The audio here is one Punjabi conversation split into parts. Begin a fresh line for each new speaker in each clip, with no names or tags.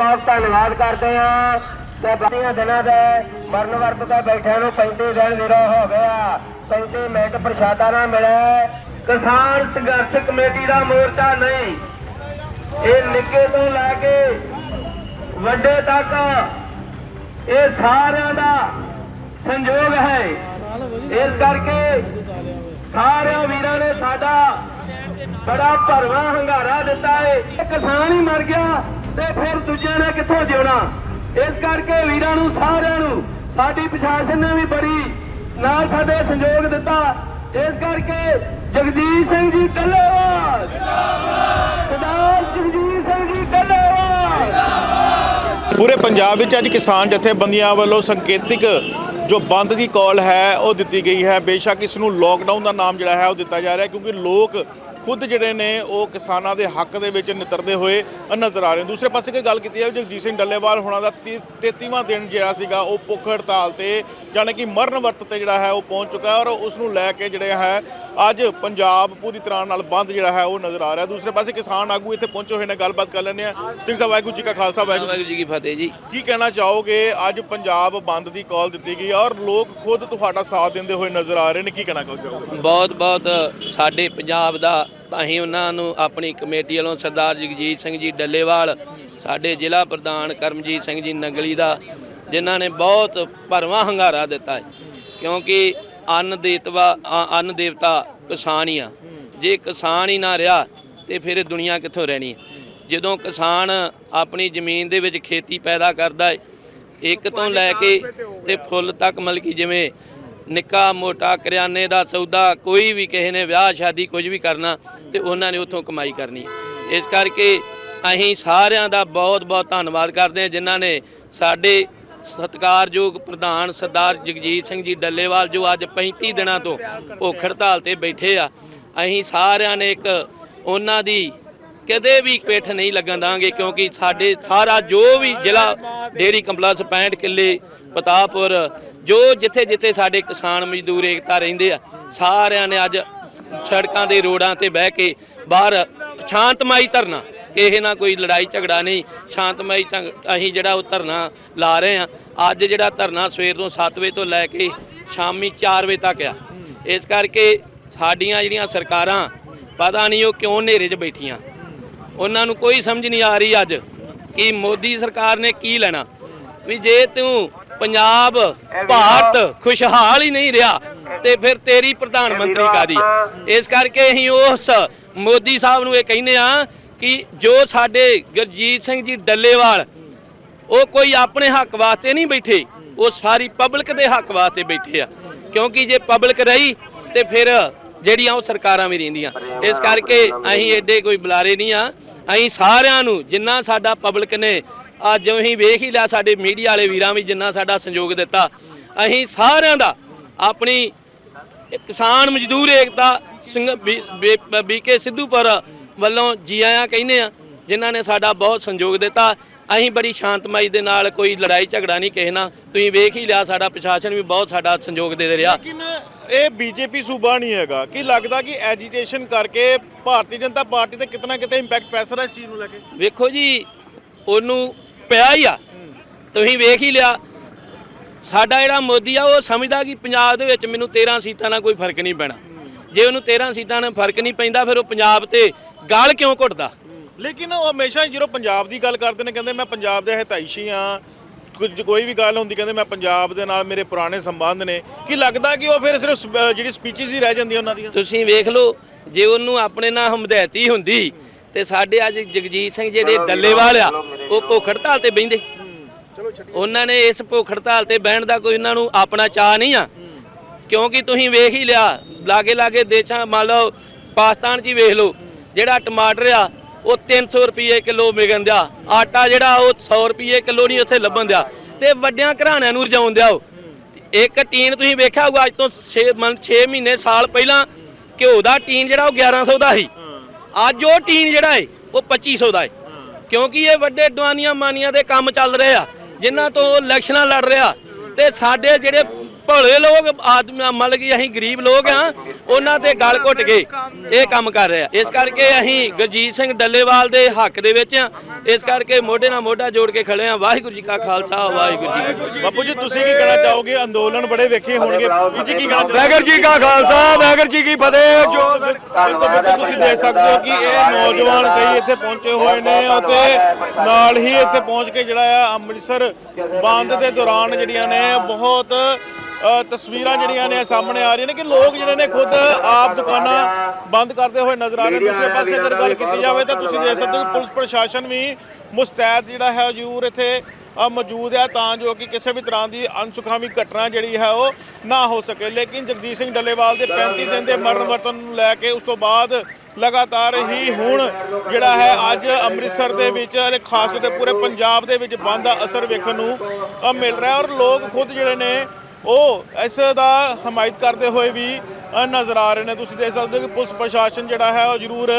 ਬਹੁਤ ਧੰਨਵਾਦ ਕਰਦੇ ਹਾਂ ਤੇ ਬਾਕੀਆਂ ਦਿਨਾਂ ਦੇ ਮਰਨ ਵਰਤ ਤੇ ਬੈਠਿਆਂ ਨੂੰ 35 ਦਿਨ ਵਿਰੋ ਹੋ ਗਿਆ। 35 ਮਿੰਟ ਪ੍ਰਸ਼ਾਦਾ ਨਾ ਮਿਲੇ। ਕਿਸਾਨ ਸੰਘਰਸ਼ ਕਮੇਟੀ ਦਾ ਮੋਰਚਾ ਨਹੀਂ। ਇਹ ਨਿੱਕੇ ਤੋਂ ਲੈ ਕੇ ਵੱਡੇ ਤੱਕ ਇਹ ਸਾਰਿਆਂ ਦਾ ਸੰਯੋਗ ਹੈ। ਇਸ ਕਰਕੇ ਸਾਰਿਆਂ ਵੀਰਾਂ ਨੇ ਸਾਡਾ ਬੜਾ ਭਰਵਾਂ ਹੰਗਾਰਾ ਦਿੱਤਾ ਏ। ਕਿਸਾਨ ਹੀ ਮਰ ਗਿਆ। ਤੇ ਫਿਰ ਦੂਜਿਆਂ ਨੇ ਕਿੱਥੋਂ ਜਿਉਣਾ? ਇਸ ਕਰਕੇ ਵੀਰਾਂ ਨੂੰ, ਸਾਰਿਆਂ ਨੂੰ ਸਾਡੀ ਪ੍ਰਸ਼ਾਸਨ ਨੇ ਵੀ ਬੜੀ, ਨਾਲ ਸਾਡੇ ਸੰਯੋਗ ਦਿੱਤਾ। ਇਸ ਕਰਕੇ ਜਗਜੀਤ ਸਿੰਘ ਜੀ ਕੱਲੇਵਾਲ ਸਰਦਾਰ ਜਗਜੀਤ ਸਿੰਘ ਜੀ ਕੱਲੇਵਾਲ
ਪੂਰੇ ਪੰਜਾਬ ਵਿੱਚ ਅੱਜ ਕਿਸਾਨ ਜਥੇਬੰਦੀਆਂ ਵੱਲੋਂ ਸੰਕੇਤਿਕ ਜੋ ਬੰਦ ਦੀ ਕਾਲ ਹੈ, ਉਹ ਦਿੱਤੀ ਗਈ ਹੈ। ਬੇਸ਼ੱਕ ਇਸ ਨੂੰ ਲੋਕਡਾਊਨ ਦਾ ਨਾਮ ਜਿਹੜਾ ਹੈ, ਉਹ ਦਿੱਤਾ ਜਾ ਰਿਹਾ ਕਿਉਂਕਿ ਲੋਕ ਖੁਦ ਜਿਹੜੇ ਨੇ ਉਹ ਕਿਸਾਨਾਂ ਦੇ ਹੱਕ ਦੇ ਵਿੱਚ ਨਿਤਰਦੇ ਹੋਏ ਨਜ਼ਰ ਆ ਰਹੇ ਨੇ। ਦੂਸਰੇ ਪਾਸੇ ਕਿ ਗੱਲ ਕੀਤੀ ਹੈ ਜਗਜੀਤ ਸਿੰਘ ਡੱਲੇਵਾਲ ਹੋਣਾ ਦਾ 33ਵਾਂ ਦਿਨ ਜਿਹੜਾ ਸੀਗਾ, ਉਹ ਭੁੱਖ ਹੜਤਾਲ ਤੇ ਜਾਣੀ ਕਿ ਮਰਨ ਵਰਤ ਤੇ ਜਿਹੜਾ ਹੈ, ਉਹ ਪਹੁੰਚ ਚੁੱਕਾ ਹੈ ਔਰ ਉਸ ਨੂੰ ਲੈ ਕੇ ਜਿਹੜਾ ਹੈ ਅੱਜ ਪੰਜਾਬ ਪੂਰੀ ਤਰ੍ਹਾਂ ਨਾਲ ਬੰਦ ਜਿਹੜਾ ਹੈ ਉਹ ਨਜ਼ਰ ਆ ਰਿਹਾ। ਦੂਸਰੇ ਪਾਸੇ ਕਿਸਾਨ ਆਗੂ ਇੱਥੇ ਪਹੁੰਚੇ ਹੋਏ ਨੇ ਗੱਲਬਾਤ ਕਰ ਲੈਂਦੇ ਆ ਸਿੰਘ ਸਾਹਿਬ ਵਾਹਿਗੁਰੂ ਜੀ ਕਾ ਖਾਲਸਾ ਵਾਹਿਗੁਰੂ
ਜੀ ਕੀ ਫਤਿਹ ਜੀ।
ਕੀ ਕਹਿਣਾ ਚਾਹੋਗੇ? ਅੱਜ ਪੰਜਾਬ ਬੰਦ ਦੀ ਕਾਲ ਦਿੱਤੀ ਗਈ ਹੈ ਔਰ ਲੋਕ ਖੁਦ ਤੁਹਾਡਾ ਸਾਥ ਦਿੰਦੇ ਹੋਏ ਨਜ਼ਰ ਆ ਰਹੇ ਨੇ। ਕੀ ਕਹਿਣਾ ਚਾਹੋਗੇ?
ਬਹੁਤ ਬਹੁਤ ਸਾਡੇ ਪੰਜਾਬ ਦਾ ਅਸੀਂ ਉਹਨਾਂ ਨੂੰ ਆਪਣੀ ਕਮੇਟੀ ਵੱਲੋਂ ਸਰਦਾਰ ਜਗਜੀਤ ਸਿੰਘ ਜੀ ਡੱਲੇਵਾਲ ਸਾਡੇ ਜ਼ਿਲ੍ਹਾ ਪ੍ਰਧਾਨ ਕਰਮਜੀਤ ਸਿੰਘ ਜੀ ਨੰਗਲੀ ਦਾ ਜਿਨ੍ਹਾਂ ਨੇ ਬਹੁਤ ਭਰਵਾਂ ਹੰਗਾਰਾ ਦਿੱਤਾ ਹੈ। ਕਿਉਂਕਿ ਅੰਨ ਦੇਤਵਾ ਅੰਨ ਦੇਵਤਾ ਕਿਸਾਨ ਹੀ ਆ। ਜੇ ਕਿਸਾਨ ਹੀ ਨਾ ਰਿਹਾ, ਤੇ ਫਿਰ ਇਹ ਦੁਨੀਆ ਕਿੱਥੋਂ ਰਹਿਣੀ ਜਦੋਂ ਕਿਸਾਨ ਆਪਣੀ ਜ਼ਮੀਨ ਦੇ ਵਿੱਚ ਖੇਤੀ ਪੈਦਾ ਕਰਦਾ ਹੈ ਇੱਕ ਤੋਂ ਲੈ ਕੇ ਤੇ ਫੁੱਲ ਤੱਕ, ਮਤਲਬ ਕਿ ਜਿਵੇਂ ਨਿੱਕਾ, ਮੋਟਾ, ਕਰਿਆਨੇ ਦਾ ਸੌਦਾ, ਕੋਈ ਵੀ ਕਿਸੇ ਨੇ ਵਿਆਹ, ਸ਼ਾਦੀ ਕੁਝ ਵੀ ਕਰਨਾ, ਤੇ ਉਹਨਾਂ ਨੇ ਉੱਥੋਂ ਕਮਾਈ ਕਰਨੀ ਇਸ ਕਰਕੇ ਅਸੀਂ ਸਾਰਿਆਂ ਦਾ ਬਹੁਤ ਬਹੁਤ ਧੰਨਵਾਦ ਕਰਦੇ ਹਾਂ, ਜਿਨ੍ਹਾਂ ਨੇ ਸਾਡੇ ਸਤਿਕਾਰਯੋਗ ਪ੍ਰਧਾਨ ਸਰਦਾਰ ਜਗਜੀਤ ਸਿੰਘ ਜੀ ਡੱਲੇਵਾਲ ਜੋ ਅੱਜ 35 ਦਿਨਾਂ ਤੋਂ ਭੁੱਖ ਹੜਤਾਲ ਤੇ ਬੈਠੇ ਆ, ਅਸੀਂ ਸਾਰਿਆਂ ਨੇ ਇੱਕ ਉਹਨਾਂ ਦੀ ਕਦੇ ਵੀ ਪਿੱਠ ਨਹੀਂ ਲੱਗਣ ਦਾਂਗੇ ਕਿਉਂਕਿ ਸਾਡੇ ਸਾਰਾ ਜੋ ਵੀ ਜ਼ਿਲ੍ਹਾ ਡੇਰੀ ਕੰਪਲੈਕਸ 65 ਕਿੱਲੇ ਪਤਾਪੁਰ ਜੋ ਜਿੱਥੇ ਜਿੱਥੇ ਸਾਡੇ ਕਿਸਾਨ ਮਜ਼ਦੂਰ ਏਕਤਾ ਰਹਿੰਦੇ ਆ, ਸਾਰਿਆਂ ਨੇ ਅੱਜ ਸੜਕਾਂ ਦੇ ਰੋਡਾਂ ਤੇ ਬਹਿ ਕੇ ਬਾਹਰ ਸ਼ਾਂਤਮਈ ਧਰਨਾ ਕਿਸੇ ਨਾਲ ਕੋਈ ਲੜਾਈ ਝਗੜਾ ਨਹੀਂ ਸ਼ਾਂਤਮਈ ਢੰਗ- ਅਸੀਂ ਜਿਹੜਾ ਉਹ ਧਰਨਾ ਲਾ ਰਹੇ ਆ ਅੱਜ ਜਿਹੜਾ ਧਰਨਾ ਸਵੇਰ ਤੋਂ 7 ਵਜੇ ਤੋਂ ਲੈ ਕੇ ਸ਼ਾਮੀ 4 ਵਜੇ ਤੱਕ ਆ। ਇਸ ਕਰਕੇ ਸਾਡੀਆਂ ਜਿਹੜੀਆਂ ਸਰਕਾਰਾਂ ਪਤਾ ਨਹੀਂ ਉਹ ਕਿਉਂ ਹਨੇਰੇ 'ਚ ਬੈਠੀਆਂ। ਉਹਨਾਂ ਨੂੰ ਕੋਈ ਸਮਝ ਨਹੀਂ ਆ ਰਹੀ ਅੱਜ ਕਿ ਮੋਦੀ ਸਰਕਾਰ ਨੇ ਕੀ ਲੈਣਾ। ਵੀ ਜੇ ਤੂੰ ਪੰਜਾਬ ਭਾਰਤ ਖੁਸ਼ਹਾਲ ਹੀ ਨਹੀਂ ਰਿਹਾ ਤੇ ਫਿਰ ਤੇਰੀ ਪ੍ਰਧਾਨ ਮੰਤਰੀ ਕਾਦੀ ਇਸ ਕਰਕੇ ਅਸੀਂ ਉਸ ਮੋਦੀ ਸਾਹਿਬ ਨੂੰ ਇਹ ਕਹਿੰਦੇ ਆ ਕਿ ਜੋ ਸਾਡੇ ਗੁਰਜੀਤ ਸਿੰਘ ਜੀ ਡੱਲੇਵਾਲ, ਉਹ ਕੋਈ ਆਪਣੇ ਹੱਕ ਵਾਸਤੇ ਨਹੀਂ ਬੈਠੇ, ਉਹ ਸਾਰੀ ਪਬਲਿਕ ਦੇ ਹੱਕ ਵਾਸਤੇ ਬੈਠੇ ਆ। ਕਿਉਂਕਿ ਜੇ ਪਬਲਿਕ ਰਹੀ, ਤੇ ਫਿਰ ਜਿਹੜੀਆਂ ਉਹ ਸਰਕਾਰਾਂ ਵੀ ਰਹਿੰਦੀਆਂ। ਇਸ ਕਰਕੇ ਅਸੀਂ ਐਡੇ ਕੋਈ ਬੁਲਾਰੇ ਨਹੀਂ ਆ। ਅਸੀਂ ਸਾਰਿਆਂ ਨੂੰ, ਜਿੰਨਾ ਸਾਡਾ ਪਬਲਿਕ ਨੇ, ਅੱਜ ਅਸੀਂ ਵੇਖ ਹੀ ਲਿਆ ਸਾਡੇ ਮੀਡੀਆ ਵਾਲੇ ਵੀਰਾਂ ਵੀ ਜਿੰਨਾ ਸਾਡਾ ਸੰਯੋਗ ਦਿੱਤਾ। ਅਸੀਂ ਸਾਰਿਆਂ ਦਾ ਆਪਣੀ ਕਿਸਾਨ ਮਜ਼ਦੂਰ ਏਕਤਾ ਸਿੰਘ ਬੀਕੇ ਸਿੱਧੂਪੁਰ ਵੱਲੋਂ ਜੀ ਆਇਆਂ ਕਹਿੰਦੇ ਆ ਜਿਨ੍ਹਾਂ ਨੇ ਸਾਡਾ ਬਹੁਤ ਸੰਯੋਗ ਦਿੱਤਾ। ਅਸੀਂ ਬੜੀ ਸ਼ਾਂਤਮਈ ਦੇ ਨਾਲ ਕੋਈ ਲੜਾਈ ਝਗੜਾ ਨਹੀਂ ਕਿਸੇ ਨਾਲ। ਤੁਸੀਂ ਵੇਖ ਹੀ ਲਿਆ ਸਾਡਾ ਪ੍ਰਸ਼ਾਸਨ ਵੀ ਬਹੁਤ ਸਾਡਾ ਸੰਯੋਗ ਦੇ ਰਿਹਾ।
ਲੇਕਿਨ ਇਹ ਬੀਜੇਪੀ ਸੂਬਾ ਨਹੀਂ ਹੈਗਾ। ਕੀ ਲੱਗਦਾ ਕਿ ਐਜੀਟੇਸ਼ਨ ਕਰਕੇ ਭਾਰਤੀ ਜਨਤਾ ਪਾਰਟੀ ਤੇ ਕਿਤਨਾ ਕਿਤੇ ਇੰਪੈਕਟ ਪੈ ਸਕਦਾ ਇਸ ਚੀਜ਼ ਨੂੰ ਲੈ ਕੇ?
ਵੇਖੋ ਜੀ ਉਹਨੂੰ ਪਿਆ ਹੀ ਆ। ਤੁਸੀਂ ਵੇਖ ਹੀ ਲਿਆ। ਸਾਡਾ ਜਿਹੜਾ ਮੋਦੀ ਆ ਉਹ ਸਮਝਦਾ ਕਿ ਪੰਜਾਬ ਦੇ ਵਿੱਚ ਮੈਨੂੰ 13 ਸੀਟਾਂ ਨਾਲ ਕੋਈ ਫ਼ਰਕ ਨਹੀਂ ਪੈਣਾ। ਜੇ ਉਹਨੂੰ 13 ਸੀਟਾਂ ਨਾਲ ਫ਼ਰਕ ਨਹੀਂ ਪੈਂਦਾ ਫਿਰ ਉਹ ਪੰਜਾਬ ਤੇ ਗਾਲ ਕਿਉਂ ਘੁੱਟਦਾ?
ਲੇਕਿਨ ਉਹ ਹਮੇਸ਼ਾ ਹੀ ਜਦੋਂ ਪੰਜਾਬ ਦੀ ਗੱਲ ਕਰਦੇ ਨੇ ਕਹਿੰਦੇ ਮੈਂ ਪੰਜਾਬ ਦੇ ਹਿਤੈਸ਼ੀ ਆ ਕੁਝ ਕੋਈ ਵੀ ਗੱਲ ਹੁੰਦੀ ਕਹਿੰਦੇ ਮੈਂ ਪੰਜਾਬ ਦੇ ਨਾਲ ਮੇਰੇ ਪੁਰਾਣੇ ਸੰਬੰਧ ਨੇ। ਕੀ ਲੱਗਦਾ ਕਿ ਉਹ ਫਿਰ ਸਿਰਫ ਜਿਹੜੀ ਸਪੀਚਸ ਹੀ ਰਹਿ ਜਾਂਦੀਆਂ ਉਹਨਾਂ ਦੀਆਂ?
ਤੁਸੀਂ ਵੇਖ ਲਓ ਜੇ ਉਹਨੂੰ ਆਪਣੇ ਨਾਲ ਹਮਦੈਤੀ ਹੁੰਦੀ ਤੇ ਸਾਡੇ ਅੱਜ ਜਗਜੀਤ ਸਿੰਘ ਜਿਹੜੇ ਡੱਲੇਵਾਲ ਆ ਉਹ ਭੁੱਖ ਹੜਤਾਲ ਤੇ ਬੈਂਦੇ ਉਹਨਾਂ ਨੇ ਇਸ ਭੁੱਖ ਹੜਤਾਲ ਤੇ ਬਹਿਣ ਦਾ ਕੋਈ ਉਹਨਾਂ ਨੂੰ ਆਪਣਾ ਚਾਹ ਨਹੀਂ ਆ। ਕਿਉਂਕਿ ਤੁਸੀਂ ਵੇਖ ਹੀ ਲਿਆ ਲਾਗੇ ਲਾਗੇ ਦੇਸ਼ਾਂ ਮੰਨ ਲਓ ਪਾਕਿਸਤਾਨ 'ਚ ਹੀ ਵੇਖ ਲਓ ਜਿਹੜਾ ਟਮਾਟਰ ਆ ਉਹ 300 ਰੁਪਏ ਕਿਲੋ ਵਿਕਣ ਦਿਆ। ਆਟਾ ਜਿਹੜਾ ਉਹ 100 ਰੁਪਏ ਕਿਲੋ ਨਹੀਂ ਉੱਥੇ ਲੱਭਣ ਦਿਆ। ਤੇ ਵੱਡਿਆਂ ਘਰਾਣਿਆਂ ਨੂੰ ਰਜਾਉਣ ਦਿਆ ਇੱਕ ਟੀਨ ਤੁਸੀਂ ਵੇਖਿਆ ਹੋਊਗਾ ਅੱਜ ਤੋਂ 6 ਮਨ 6 ਮਹੀਨੇ ਸਾਲ ਪਹਿਲਾਂ ਘਿਓ ਦਾ ਟੀਨ ਜਿਹੜਾ ਉਹ 1100 ਦਾ ਸੀ। ਅੱਜ ਉਹ ਟੀਨ ਜਿਹੜਾ ਏ ਉਹ 2500 ਦਾ ਏ। ਕਿਉਂਕਿ ਇਹ ਵੱਡੇ ਦਵਾਨੀਆਂ ਮਾਨੀਆਂ ਦੇ ਕੰਮ ਚੱਲ ਰਹੇ ਆ ਜਿਨ੍ਹਾਂ ਤੋਂ ਉਹ ਇਲੈਕਸ਼ਨਾਂ ਲੜ ਰਿਹਾ। ਤੇ ਸਾਡੇ ਜਿਹੜੇ ਭੋਲੇ ਲੋਕ ਆਦਮੀ ਮਤਲਬ ਕਿ ਅਸੀਂ ਗਰੀਬ ਲੋਕ ਆ ਉਹਨਾਂ ਤੇ ਗਲ ਘੁੱਟ ਕੇ ਇਹ ਕੰਮ ਕਰ ਰਹੇ ਇਸ ਕਰਕੇ ਅਸੀਂ ਗੁਰਜੀਤ ਸਿੰਘ ਡੱਲੇਵਾਲ ਦੇ ਹੱਕ ਦੇ ਵਿੱਚ ਆ ਇਸ ਕਰਕੇ ਮੋਢੇ ਨਾਲ ਮੋਢਾ ਜੋੜ ਕੇ ਖੜੇ ਆ ਵਾਹਿਗੁਰੂ ਜੀ ਕਾ ਖਾਲਸਾ ਵਾਹਿਗੁਰੂ ਜੀ ਕੀ ਫਤਿਹ।
ਬਾਪੂ ਜੀ ਤੁਸੀਂ ਕੀ ਕਹਿਣਾ ਚਾਹੋਗੇ? ਅੰਦੋਲਨ ਬੜੇ ਵੇਖੇ ਹੋਣਗੇ। ਜੀ ਕੀ ਕਹਿਣਾ
ਵਾਹਿਗੁਰੂ ਜੀ ਕਾ ਖਾਲਸਾ ਵਾਹਿਗੁਰੂ ਜੀ ਕੀ ਫਤਿਹ। ਜੋ
ਤੁਸੀਂ ਦੇਖ ਸਕਦੇ ਹੋ ਕਿ ਇਹ ਨੌਜਵਾਨ ਕਈ ਇੱਥੇ ਪਹੁੰਚੇ ਹੋਏ ਨੇ। ਅਤੇ ਨਾਲ ਹੀ ਇੱਥੇ ਪਹੁੰਚ ਕੇ ਜਿਹੜਾ ਆ ਅੰਮ੍ਰਿਤਸਰ ਬੰਦ ਦੇ ਦੌਰਾਨ ਜਿਹੜੀਆਂ ਨੇ ਬਹੁਤ ਤਸਵੀਰਾਂ ਜਿਹੜੀਆਂ ਨੇ ਸਾਹਮਣੇ ਆ ਰਹੀਆਂ ਨੇ ਕਿ ਲੋਕ ਜਿਹੜੇ ਨੇ ਖੁਦ ਆਪ ਦੁਕਾਨਾਂ ਬੰਦ ਕਰਦੇ ਹੋਏ ਨਜ਼ਰ ਆ ਰਹੇ ਦੂਸਰੇ ਪਾਸੇ ਅਗਰ ਗੱਲ ਕੀਤੀ ਜਾਵੇ ਤਾਂ ਤੁਸੀਂ ਦੇਖ ਸਕਦੇ ਹੋ ਕਿ ਪੁਲਿਸ ਪ੍ਰਸ਼ਾਸਨ ਵੀ ਮੁਸਤੈਦ ਜਿਹੜਾ ਹੈ ਉਹ ਜ਼ਰੂਰ ਇੱਥੇ ਮੌਜੂਦ ਹੈ ਤਾਂ ਜੋ ਕਿ ਕਿਸੇ ਵੀ ਤਰ੍ਹਾਂ ਦੀ ਅਨਸੁਖਾਵੀ ਘਟਨਾ ਜਿਹੜੀ ਹੈ ਉਹ ਨਾ ਹੋ ਸਕੇ। ਲੇਕਿਨ ਜਗਦੀਸ਼ ਸਿੰਘ ਡੱਲੇਵਾਲ ਦੇ 35 ਦਿਨ ਦੇ ਮਰਨ ਵਰਤਨ ਨੂੰ ਲੈ ਕੇ ਉਸ ਤੋਂ ਬਾਅਦ ਲਗਾਤਾਰ ਹੀ ਹੁਣ ਜਿਹੜਾ ਹੈ ਅੱਜ ਅੰਮ੍ਰਿਤਸਰ ਦੇ ਵਿੱਚ ਅਤੇ ਖਾਸ ਤੌਰ ਤੇ ਪੂਰੇ ਪੰਜਾਬ ਦੇ ਵਿੱਚ ਬੰਦ ਦਾ ਅਸਰ ਵੇਖਣ ਨੂੰ ਮਿਲ ਰਿਹਾ ਔਰ ਲੋਕ ਖੁਦ ਜਿਹੜੇ ਨੇ ਉਹ ਇਸ ਦਾ ਹਮਾਇਤ ਕਰਦੇ ਹੋਏ ਵੀ ਨਜ਼ਰ ਆ ਰਹੇ ਨੇ। ਤੁਸੀਂ ਦੇਖ ਸਕਦੇ ਹੋ ਕਿ ਪੁਲਿਸ ਪ੍ਰਸ਼ਾਸਨ ਜਿਹੜਾ ਹੈ ਉਹ ਜ਼ਰੂਰ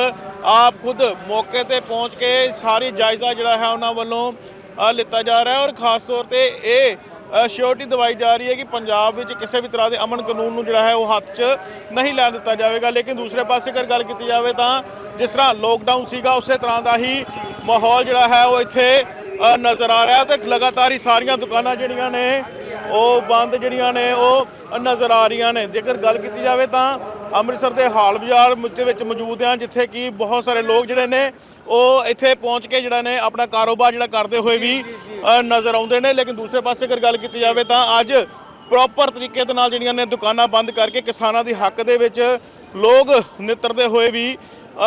ਆਪ ਖੁਦ ਮੌਕੇ ਤੇ ਪਹੁੰਚ ਕੇ ਸਾਰੀ ਜਾਇਜ਼ਾ ਜਿਹੜਾ ਹੈ ਉਹਨਾਂ ਵੱਲੋਂ ਲਿੱਤਾ ਜਾ ਰਿਹਾ ਹੈ। ਔਰ ਖਾਸ ਤੌਰ ਤੇ ਇਹ ਸ਼ਿਓਰਟੀ ਦਵਾਈ ਜਾ ਰਹੀ ਹੈ ਕਿ ਪੰਜਾਬ ਵਿੱਚ ਕਿਸੇ ਵੀ ਤਰ੍ਹਾਂ ਦੇ ਅਮਨ ਕਾਨੂੰਨ ਨੂੰ ਜਿਹੜਾ ਹੈ ਉਹ ਹੱਥ 'ਚ ਨਹੀਂ ਲੈ ਦਿੱਤਾ ਜਾਵੇਗਾ। ਲੇਕਿਨ ਦੂਸਰੇ ਪਾਸੇ ਅਗਰ ਗੱਲ ਕੀਤੀ ਜਾਵੇ ਤਾਂ ਜਿਸ ਤਰ੍ਹਾਂ ਲੋਕਡਾਊਨ ਸੀਗਾ, ਉਸੇ ਤਰ੍ਹਾਂ ਦਾ ਹੀ ਮਾਹੌਲ ਜਿਹੜਾ ਹੈ ਉਹ ਇੱਥੇ ਨਜ਼ਰ ਆ ਰਿਹਾ ਤੇ ਲਗਾਤਾਰ ਹੀ ਸਾਰੀਆਂ ਦੁਕਾਨਾਂ ਜਿਹੜੀਆਂ ਨੇ ਉਹ ਬੰਦ ਜਿਹੜੀਆਂ ਨੇ, ਉਹ ਨਜ਼ਰ ਆ ਰਹੀਆਂ ਨੇ। ਜੇਕਰ ਗੱਲ ਕੀਤੀ ਜਾਵੇ ਤਾਂ ਅੰਮ੍ਰਿਤਸਰ ਦੇ ਹਾਲ ਬਾਜ਼ਾਰ ਦੇ ਵਿੱਚ ਮੌਜੂਦ ਹਾਂ ਜਿੱਥੇ ਕਿ ਬਹੁਤ ਸਾਰੇ ਲੋਕ ਜਿਹੜੇ ਨੇ, ਉਹ ਇੱਥੇ ਪਹੁੰਚ ਕੇ ਜਿਹੜਾ ਨੇ ਆਪਣਾ ਕਾਰੋਬਾਰ ਜਿਹੜਾ ਕਰਦੇ ਹੋਏ ਵੀ ਨਜ਼ਰ ਆਉਂਦੇ ਨੇ। ਲੇਕਿਨ ਦੂਸਰੇ ਪਾਸੇ ਅਗਰ ਗੱਲ ਕੀਤੀ ਜਾਵੇ ਤਾਂ ਅੱਜ ਪ੍ਰੋਪਰ ਤਰੀਕੇ ਦੇ ਨਾਲ ਜਿਹੜੀਆਂ ਨੇ ਦੁਕਾਨਾਂ ਬੰਦ ਕਰਕੇ ਕਿਸਾਨਾਂ ਦੀ ਹੱਕ ਦੇ ਵਿੱਚ ਲੋਕ ਨਿੱਤਰਦੇ ਹੋਏ ਵੀ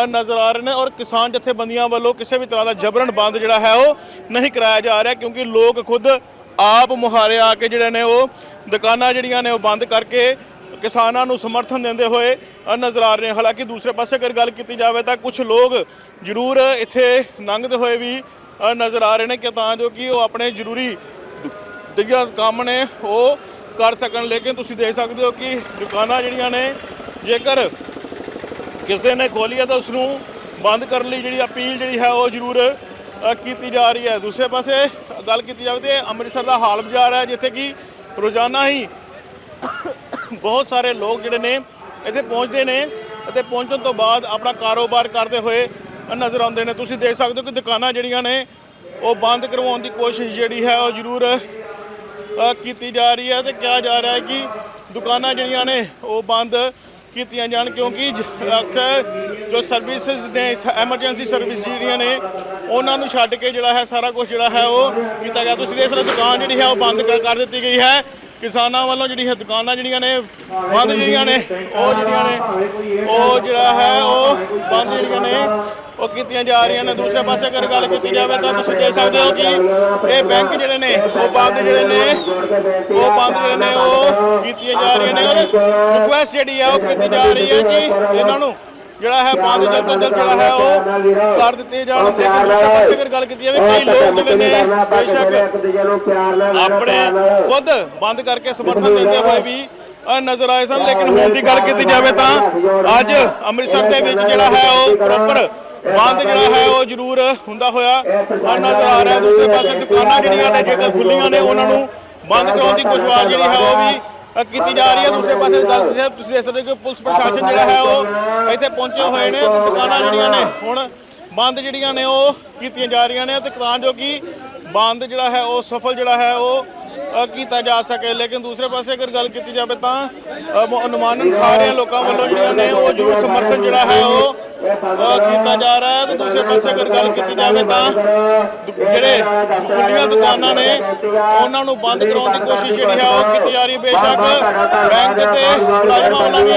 ਨਜ਼ਰ ਆ ਰਹੇ ਨੇ ਔਰ ਕਿਸਾਨ ਜਥੇਬੰਦੀਆਂ ਵੱਲੋਂ ਕਿਸੇ ਵੀ ਤਰ੍ਹਾਂ ਦਾ ਜਬਰਨ ਬੰਦ ਜਿਹੜਾ ਹੈ, ਉਹ ਨਹੀਂ ਕਰਾਇਆ ਜਾ ਰਿਹਾ ਕਿਉਂਕਿ ਲੋਕ ਖੁਦ ਆਪ ਮੁਹਾਰੇ ਆ ਕੇ ਜਿਹੜੇ ਨੇ ਉਹ ਦੁਕਾਨਾਂ ਜਿਹੜੀਆਂ ਨੇ ਉਹ ਬੰਦ ਕਰਕੇ ਕਿਸਾਨਾਂ ਨੂੰ ਸਮਰਥਨ ਦਿੰਦੇ ਹੋਏ ਨਜ਼ਰ ਆ ਰਹੇ ਨੇ। ਹਾਲਾਂਕਿ ਦੂਸਰੇ ਪਾਸੇ ਅਗਰ ਗੱਲ ਕੀਤੀ ਜਾਵੇ ਤਾਂ ਕੁਝ ਲੋਕ ਜ਼ਰੂਰ ਇੱਥੇ ਲੰਘਦੇ ਹੋਏ ਵੀ ਨਜ਼ਰ ਆ ਰਹੇ ਨੇ ਕਿ ਤਾਂ ਜੋ ਕਿ ਉਹ ਆਪਣੇ ਜ਼ਰੂਰੀ ਜਿਹੜੀਆਂ ਕੰਮ ਨੇ ਉਹ ਕਰ ਸਕਣ। ਲੇਕਿਨ ਤੁਸੀਂ ਦੇਖ ਸਕਦੇ ਹੋ ਕਿ ਦੁਕਾਨਾਂ ਜਿਹੜੀਆਂ ਨੇ, ਜੇਕਰ ਕਿਸੇ ਨੇ ਖੋਲੀ ਹੈ ਤਾਂ ਉਸ ਨੂੰ ਬੰਦ ਕਰਨ ਲਈ ਜਿਹੜੀ ਅਪੀਲ ਜਿਹੜੀ ਹੈ ਉਹ ਜ਼ਰੂਰ ਕੀਤੀ ਜਾ ਰਹੀ ਹੈ। ਦੂਸਰੇ ਪਾਸੇ ਗੱਲ ਕੀਤੀ ਜਾਵੇ ਤੇ ਅੰਮ੍ਰਿਤਸਰ ਦਾ ਹਾਲ ਬਾਜ਼ਾਰ ਹੈ, ਜਿੱਥੇ ਕਿ ਰੋਜ਼ਾਨਾ ਹੀ ਬਹੁਤ ਸਾਰੇ ਲੋਕ ਜਿਹੜੇ ਨੇ ਇੱਥੇ ਪਹੁੰਚਦੇ ਨੇ ਅਤੇ ਪਹੁੰਚਣ ਤੋਂ ਬਾਅਦ ਆਪਣਾ ਕਾਰੋਬਾਰ ਕਰਦੇ ਹੋਏ ਨਜ਼ਰ ਆਉਂਦੇ ਨੇ। ਤੁਸੀਂ ਦੇਖ ਸਕਦੇ ਹੋ ਕਿ ਦੁਕਾਨਾਂ ਜਿਹੜੀਆਂ ਨੇ, ਉਹ ਬੰਦ ਕਰਵਾਉਣ ਦੀ ਕੋਸ਼ਿਸ਼ ਜਿਹੜੀ ਹੈ, ਉਹ ਜ਼ਰੂਰ ਕੀਤੀ ਜਾ ਰਹੀ ਹੈ ਤੇ ਕਿਹਾ ਜਾ ਰਿਹਾ ਹੈ ਕਿ ਦੁਕਾਨਾਂ ਜਿਹੜੀਆਂ ਨੇ, ਉਹ ਬੰਦ ਕੀਤੀਆਂ ਜਾਣ ਕਿਉਂਕਿ ਅਕਸਰ ਜੋ ਸਰਵਿਸਿਜ਼ ਨੇ ਐਮਰਜੈਂਸੀ ਸਰਵਿਸ ਜਿਹੜੀਆਂ ਨੇ, ਉਹਨਾਂ ਨੂੰ ਛੱਡ ਕੇ ਜਿਹੜਾ ਹੈ ਸਾਰਾ ਕੁਝ ਜਿਹੜਾ ਹੈ ਉਹ ਕੀਤਾ ਗਿਆ। ਤੁਸੀਂ ਦੇਖ ਸਕਦੇ ਦੁਕਾਨ ਜਿਹੜੀ ਹੈ ਉਹ ਬੰਦ ਕਰ ਕਰ ਦਿੱਤੀ ਗਈ ਹੈ। ਕਿਸਾਨਾਂ ਵੱਲੋਂ ਜਿਹੜੀ ਹੈ ਦੁਕਾਨਾਂ ਜਿਹੜੀਆਂ ਨੇ, ਬੰਦ ਜਿਹੜੀਆਂ ਨੇ, ਉਹ ਜਿਹੜੀਆਂ ਨੇ, ਉਹ ਜਿਹੜਾ ਹੈ ਉਹ ਬੰਦ ਜਿਹੜੀਆਂ ਨੇ ਉਹ ਕੀਤੀਆਂ ਜਾ ਰਹੀਆਂ ਨੇ। ਦੂਸਰੇ ਪਾਸੇ ਅਗਰ ਗੱਲ ਕੀਤੀ ਜਾਵੇ ਤਾਂ ਤੁਸੀਂ ਦੇਖ ਸਕਦੇ ਹੋ ਕਿ ਇਹ ਬੈਂਕ ਜਿਹੜੇ ਨੇ, ਉਹ ਬੰਦ ਜਿਹੜੇ ਨੇ, ਉਹ ਬੰਦ ਜਿਹੜੇ ਨੇ, ਉਹ ਕੀਤੀਆਂ ਜਾ ਰਹੀਆਂ ਨੇ ਔਰ ਰਿਕੁਐਸਟ ਜਿਹੜੀ ਹੈ ਉਹ ਕੀਤੀ ਜਾ ਰਹੀ ਹੈ ਕਿ ਇਹਨਾਂ ਨੂੰ ਜਿਹੜਾ ਹੈ ਬੰਦ ਜਲਦ ਤੋਂ ਜਲਦ ਜਿਹੜਾ ਹੈ ਉਹ ਕਰ ਦਿੱਤੇ ਜਾਣ। ਲੇਕਿਨ ਦੂਸਰੇ ਪਾਸੇ ਅਗਰ ਗੱਲ ਕੀਤੀ ਜਾਵੇ, ਕਈ ਲੋਕ ਜਿਹੜੇ ਨੇ, ਬੇਸ਼ੱਕ ਆਪਣੇ ਖੁਦ ਬੰਦ ਕਰਕੇ ਸਮਰਥਨ ਦਿੰਦੇ ਹੋਏ ਵੀ ਨਜ਼ਰ ਆਏ ਸਨ। ਲੇਕਿਨ ਹੁਣ ਦੀ ਗੱਲ ਕੀਤੀ ਜਾਵੇ ਤਾਂ ਅੱਜ ਅੰਮ੍ਰਿਤਸਰ ਦੇ ਵਿੱਚ ਜਿਹੜਾ ਹੈ ਉਹ ਪ੍ਰੋਪਰ ਬੰਦ ਜਿਹੜਾ ਹੈ ਉਹ ਜ਼ਰੂਰ ਹੁੰਦਾ ਹੋਇਆ। ਅ, ਨਜ਼ਰ ਆ ਰਿਹਾ ਦੂਸਰੇ ਪਾਸੇ ਦੁਕਾਨਾਂ ਜਿਹੜੀਆਂ ਨੇ ਜੇਕਰ ਖੁੱਲੀਆਂ ਨੇ ਉਹਨਾਂ ਨੂੰ ਬੰਦ ਕਰਾਉਣ ਦੀ ਕੋਸ਼ਿਸ਼ ਜਿਹੜੀ ਹੈ ਉਹ ਵੀ ਕੀਤੀ ਜਾ ਰਹੀ ਹੈ। ਦੂਸਰੇ ਪਾਸੇ ਤੁਸੀਂ ਦੇਖ ਸਕਦੇ ਹੋ ਕਿ ਪੁਲਿਸ ਪ੍ਰਸ਼ਾਸਨ ਜਿਹੜਾ ਹੈ ਉਹ ਇੱਥੇ ਪਹੁੰਚੇ ਹੋਏ ਨੇ ਦੁਕਾਨਾਂ ਜਿਹੜੀਆਂ ਨੇ ਹੁਣ ਬੰਦ ਜਿਹੜੀਆਂ ਨੇ ਉਹ ਕੀਤੀਆਂ ਜਾ ਰਹੀਆਂ ਨੇ ਤੇ ਤਾਂ ਜੋ ਕਿ ਬੰਦ ਜਿਹੜਾ ਹੈ ਉਹ ਸਫਲ ਜਿਹੜਾ ਹੈ ਉਹ ਕੀਤਾ ਜਾ ਸਕੇ। ਲੇਕਿਨ ਦੂਸਰੇ ਪਾਸੇ ਅਗਰ ਗੱਲ ਕੀਤੀ ਜਾਵੇ ਤਾਂ ਅ, ਮ- ਅਨੁਮਾਨਨ ਸਾਰਿਆਂ ਲੋਕਾਂ ਵੱਲੋਂ ਜਿਹੜੀਆਂ ਨੇ ਉਹ ਜ਼ਰੂਰ ਸਮਰਥਨ ਜਿਹੜਾ ਹੈ ਉਹ ਅ, ਕੀਤਾ ਜਾ ਰਿਹਾ ਹੈ ਤੇ ਦੂਸਰੇ ਪਾਸੇ ਅਗਰ ਗੱਲ ਕੀਤੀ ਜਾਵੇ ਤਾਂ ਜਿਹੜੇ ਖੁੱਲੀਆਂ ਦੁਕਾਨਾਂ ਨੇ ਉਹਨਾਂ ਨੂੰ ਬੰਦ ਕਰਾਉਣ ਦੀ ਕੋਸ਼ਿਸ਼ ਜਿਹੜੀ ਹੈ ਉਹ ਕੀਤੀ ਜਾ ਰਹੀ ਬੇਸ਼ੱਕ। ਬੈਂਕ ਤੇ ਮੁਲਾਜ਼ਮਾਂ ਵੱਲੋਂ ਵੀ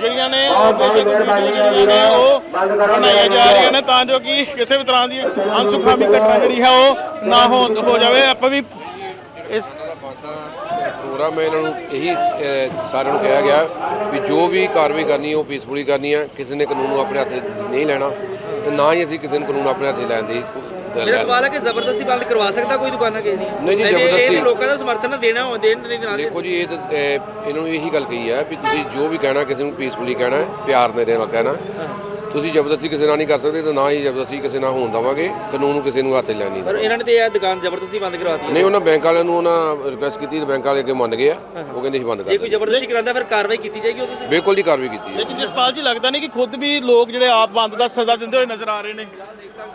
ਜਿਹੜੀਆਂ ਨੇ ਬੇਸ਼ੱਕ ਜਿਹੜੀਆਂ ਨੇ ਉਹ ਬਣਾਈਆਂ ਜਾ ਰਹੀਆਂ ਨੇ ਤਾਂ ਜੋ ਕਿ ਕਿਸੇ ਵੀ ਤਰ੍ਹਾਂ ਦੀ ਅਨਸੁਖਾਵੀ ਘਟਨਾ ਜਿਹੜੀ ਹੈ ਉਹ ਨਾ ਹੋ ਹੋ ਜਾਵੇ। ਆਪਾਂ ਵੀ ਇਸ
ਪ੍ਰੋਗਰਾਮ ਹੈ ਇਹਨਾਂ ਨੂੰ ਇਹੀ ਸਾਰਿਆਂ ਨੂੰ ਕਿਹਾ ਗਿਆ ਵੀ ਜੋ ਵੀ ਕਾਰਵਾਈ ਕਰਨੀ ਹੈ ਉਹ ਪੀਸਫੁਲੀ ਕਰਨੀ ਹੈ। ਕਿਸੇ ਨੇ ਕਾਨੂੰਨ ਨੂੰ ਆਪਣੇ ਹੱਥ ਨਹੀਂ ਲੈਣਾ ਤੇ ਨਾ ਹੀ ਅਸੀਂ ਕਿਸੇ ਨੂੰ ਕਾਨੂੰਨ ਆਪਣੇ ਹੱਥ ਲੈਣ ਦੀ
ਮੇਰਾ ਸਵਾਲ ਹੈ ਕਿ ਜ਼ਬਰਦਸਤੀ ਬੰਦ ਕਰਵਾ ਸਕਦਾ ਕੋਈ ਦੁਕਾਨਾਂ ਕਿਸੇ ਦੀ
ਨਹੀਂ ਜੀ, ਜ਼ਬਰਦਸਤੀ-
ਲੋਕਾਂ ਦਾ ਸਮਰਥਨ ਦੇਣਾ ਹੋ ਦੇਣ ਨਹੀਂ ਦੇਣਾ
ਦੇਖੋ ਜੀ ਇਹ ਇਹਨਾਂ ਨੂੰ ਇਹੀ ਗੱਲ ਕਹੀ ਹੈ ਵੀ ਤੁਸੀਂ ਜੋ ਵੀ ਕਹਿਣਾ ਕਿਸੇ ਨੂੰ ਪੀਸਫੁਲੀ ਕਹਿਣਾ ਪਿਆਰ ਨਾਲ ਦੇਣਾ ਕਹਿਣਾ। ਤੁਸੀਂ ਜ਼ਬਰਦਸਤੀ ਕਿਸੇ ਨਾਲ ਨਹੀਂ ਕਰ ਸਕਦੇ ਤੇ ਨਾ ਹੀ ਜ਼ਬਰਦਸਤੀ ਕਿਸੇ ਨਾਲ ਹੋਣ ਦੇਵਾਂਗੇ ਕਾਨੂੰਨ ਨੂੰ ਕਿਸੇ ਨੂੰ ਹੱਥ ਲੈਣ ਨਹੀਂ
ਪਰ। ਇਹਨਾਂ ਨੇ ਤੇ ਇਹ ਦੁਕਾਨ ਜ਼ਬਰਦਸਤੀ ਬੰਦ ਕਰਵਾਤੀ
ਨਹੀਂ ਉਹਨਾਂ ਬੈਂਕ ਵਾਲਿਆਂ ਨੂੰ ਉਹਨਾਂ ਰਿਕੁਐਸਟ ਕੀਤੀ ਤੇ ਬੈਂਕ ਵਾਲੇ ਅੱਗੇ ਮੰਨ ਗਏ ਆ ਉਹ ਕਹਿੰਦੇ ਅਸੀਂ ਬੰਦ ਕਰ
ਜੇ ਕੋਈ ਜ਼ਬਰਦਸਤੀ ਕਰਾਂਦਾ ਫਿਰ ਕਾਰਵਾਈ ਕੀਤੀ ਜਾਏਗੀ ਉਹਦੇ ਤੇ?
ਬਿਲਕੁਲ ਜੀ ਕਾਰਵਾਈ ਕੀਤੀ ਹੈ
ਲੇਕਿਨ ਜਸਪਾਲ ਜੀ ਲੱਗਦਾ ਨਹੀਂ ਕਿ ਖੁਦ ਵੀ ਲੋਕ ਜਿਹੜੇ ਆਪ ਬੰਦ ਦਾ ਸਜ਼ਾ ਦਿੰਦੇ ਹੋਏ ਨਜ਼ਰ ਆ ਰਹੇ ਨੇ?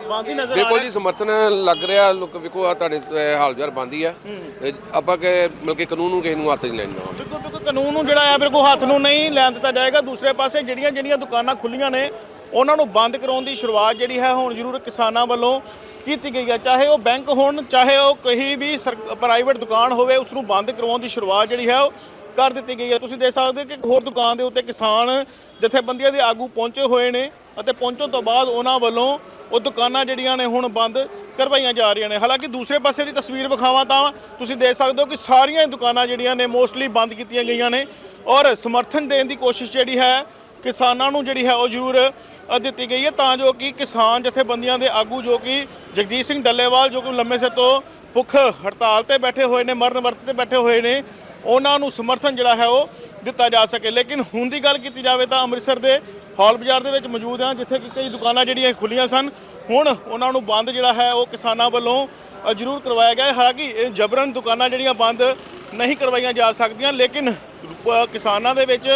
ਬੰਦ ਹੀ ਨਜ਼ਰ ਆ
ਬਿਲਕੁਲ ਜੀ ਸਮਰਥਨ ਲੱਗ ਰਿਹਾ। ਲੋਕ ਵੇਖੋ ਆ ਤੁਹਾਡੇ ਹਾਲ ਚਾਲ ਬੰਦੀ ਆ। ਤੇ ਆਪਾਂ ਕਿ ਮਤਲਬ ਕਿ ਕਾਨੂੰਨ ਨੂੰ ਕਿਸੇ ਨੂੰ ਹੱਥ 'ਚ ਲੈਣ
ਬਿਲਕੁਲ ਬਿਲਕੁਲ ਕਾਨੂੰਨ ਨੂੰ ਜਿਹੜਾ ਹੈ ਬਿਲਕੁਲ ਹੱਥ ਨੂੰ ਨਹੀਂ ਲੈਣ ਦਿੱਤਾ ਜਾਏਗਾ। ਦੂਸਰੇ ਪਾਸੇ ਜਿਹੜੀਆਂ ਜਿਹੜੀਆਂ ਦੁਕਾਨਾਂ ਖੁੱਲੀਆਂ ਨੇ ਉਹਨਾਂ ਨੂੰ ਬੰਦ ਕਰਾਉਣ ਦੀ ਸ਼ੁਰੂਆਤ ਜਿਹੜੀ ਹੈ ਹੁਣ ਜ਼ਰੂਰ ਕਿਸਾਨਾਂ ਵੱਲੋਂ ਕੀਤੀ ਗਈ ਹੈ। ਚਾਹੇ ਉਹ ਬੈਂਕ ਹੋਣ, ਚਾਹੇ ਉਹ ਕਹੀ ਵੀ ਪ੍ਰਾਈਵੇਟ ਦੁਕਾਨ ਹੋਵੇ, ਉਸ ਨੂੰ ਬੰਦ ਕਰਵਾਉਣ ਦੀ ਸ਼ੁਰੂਆਤ ਜਿਹੜੀ ਹੈ ਉਹ ਕਰ ਦਿੱਤੀ ਗਈ ਹੈ। ਤੁਸੀਂ ਦੇਖ ਸਕਦੇ ਹੋ ਕਿ ਹੋਰ ਦੁਕਾਨ ਦੇ ਉੱਤੇ ਕਿਸਾਨ ਜਥੇਬੰਦੀਆਂ ਦੇ ਆਗੂ ਪਹੁੰਚੇ ਹੋਏ ਨੇ ਅਤੇ ਪਹੁੰਚਣ ਤੋਂ ਬਾਅਦ ਉਹਨਾਂ ਵੱਲੋਂ ਉਹ ਦੁਕਾਨਾਂ ਜਿਹੜੀਆਂ ਨੇ ਹੁਣ ਬੰਦ ਕਰਵਾਈਆਂ ਜਾ ਰਹੀਆਂ ਨੇ। ਹਾਲਾਂਕਿ ਦੂਸਰੇ ਪਾਸੇ ਦੀ ਤਸਵੀਰ ਵਿਖਾਵਾਂ ਤਾਂ ਤੁਸੀਂ ਦੇਖ ਸਕਦੇ ਹੋ ਕਿ ਸਾਰੀਆਂ ਦੁਕਾਨਾਂ ਜਿਹੜੀਆਂ ਨੇ ਮੋਸਟਲੀ ਬੰਦ ਕੀਤੀਆਂ ਗਈਆਂ ਨੇ ਔਰ ਸਮਰਥਨ ਦੇਣ ਦੀ ਕੋਸ਼ਿਸ਼ ਜਿਹੜੀ ਹੈ ਕਿਸਾਨਾਂ ਨੂੰ ਜਿਹੜੀ ਹੈ ਉਹ ਜ਼ਰੂਰ ਦਿੱਤੀ ਗਈ ਹੈ। ਤਾਂ ਜੋ ਕਿ ਕਿਸਾਨ ਜਥੇਬੰਦੀਆਂ ਦੇ ਆਗੂ ਜੋ ਕਿ ਜਗਜੀਤ ਸਿੰਘ ਡੱਲੇਵਾਲ ਜੋ ਕਿ ਲੰਮੇ ਸੇ ਤੋਂ ਭੁੱਖ ਹੜਤਾਲ ਤੇ ਬੈਠੇ ਹੋਏ ਨੇ, ਮਰਨ ਵਰਤ ਤੇ ਬੈਠੇ ਹੋਏ ਨੇ, ਉਹਨਾਂ ਨੂੰ ਸਮਰਥਨ ਜਿਹੜਾ ਹੈ ਉਹ ਦਿੱਤਾ ਜਾ ਸਕੇ। ਲੇਕਿਨ ਹੁਣ ਦੀ ਗੱਲ ਕੀਤੀ ਜਾਵੇ ਤਾਂ ਅੰਮ੍ਰਿਤਸਰ ਦੇ ਹਾਲ ਬਾਜ਼ਾਰ ਦੇ ਵਿੱਚ ਮੌਜੂਦ ਹਾਂ, ਜਿੱਥੇ ਕਿ ਕਈ ਦੁਕਾਨਾਂ ਜਿਹੜੀਆਂ ਖੁੱਲੀਆਂ ਸਨ। ਹੁਣ ਉਹਨਾਂ ਨੂੰ ਬੰਦ ਜਿਹੜਾ ਹੈ ਉਹ ਕਿਸਾਨਾਂ ਵੱਲੋਂ ਜ਼ਰੂਰ ਕਰਵਾਇਆ ਗਿਆ ਹੈ। ਹਾਲਾਂਕਿ ਇਹ ਜਬਰਨ ਦੁਕਾਨਾਂ ਜਿਹੜੀਆਂ ਬੰਦ ਨਹੀਂ ਕਰਵਾਈਆਂ ਜਾ ਸਕਦੀਆਂ, ਲੇਕਿਨ ਕਿਸਾਨਾਂ ਦੇ ਵਿੱਚ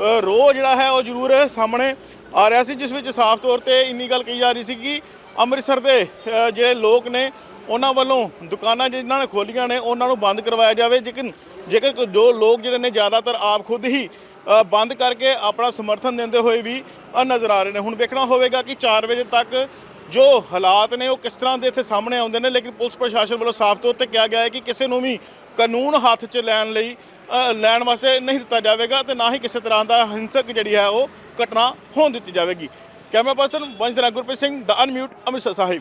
ਰੋਹ ਜਿਹੜਾ ਹੈ ਉਹ ਜ਼ਰੂਰ ਸਾਹਮਣੇ ਆ ਰਿਹਾ ਸੀ, ਜਿਸ ਵਿੱਚ ਸਾਫ਼ ਤੌਰ ਤੇ ਇੰਨੀ ਗੱਲ ਕਹੀ ਜਾ ਰਹੀ ਸੀ ਕਿ ਅੰਮ੍ਰਿਤਸਰ ਦੇ ਜਿਹੜੇ ਲੋਕ ਨੇ, ਉਹਨਾਂ ਵੱਲੋਂ ਦੁਕਾਨਾਂ ਜਿਨ੍ਹਾਂ ਨੇ ਖੋਲੀਆਂ ਨੇ, ਉਹਨਾਂ ਨੂੰ ਬੰਦ ਕਰਵਾਇਆ ਜਾਵੇ। ਲੇਕਿਨ ਜੇਕਰ ਜੋ ਲੋਕ ਜਿਹੜੇ ਨੇ ਜ਼ਿਆਦਾਤਰ ਆਪ ਖੁਦ ਹੀ ਬੰਦ ਕਰਕੇ ਆਪਣਾ ਸਮਰਥਨ ਦਿੰਦੇ ਹੋਏ ਵੀ ਨਜ਼ਰ ਆ ਰਹੇ ਨੇ। ਹੁਣ ਵੇਖਣਾ ਹੋਵੇਗਾ ਕਿ 4 ਵਜੇ ਤੱਕ ਜੋ ਹਾਲਾਤ ਨੇ, ਉਹ ਕਿਸ ਤਰ੍ਹਾਂ ਦੇ ਇੱਥੇ ਸਾਹਮਣੇ ਆਉਂਦੇ ਨੇ, ਲੇਕਿਨ ਪੁਲਿਸ ਪ੍ਰਸ਼ਾਸਨ ਵੱਲੋਂ ਸਾਫ਼ ਤੌਰ ਤੇ ਕਿਹਾ ਗਿਆ ਹੈ ਕਿ ਕਿਸੇ ਨੂੰ ਵੀ ਕਾਨੂੰਨ ਹੱਥ 'ਚ ਲੈਣ ਲਈ ਲੈਣ ਵਾਸਤੇ ਨਹੀਂ ਦਿੱਤਾ ਜਾਵੇਗਾ ਤੇ ਨਾ ਹੀ ਕਿਸੇ ਤਰ੍ਹਾਂ ਦਾ ਹਿੰਸਕ ਜਿਹੜੀ ਹੈ ਉਹ ਘਟਨਾ ਹੋਣ ਦਿੱਤੀ ਜਾਵੇਗੀ। Camera person Vanshdhara Gurpreet Singh, the Unmute Amritsar Sahib.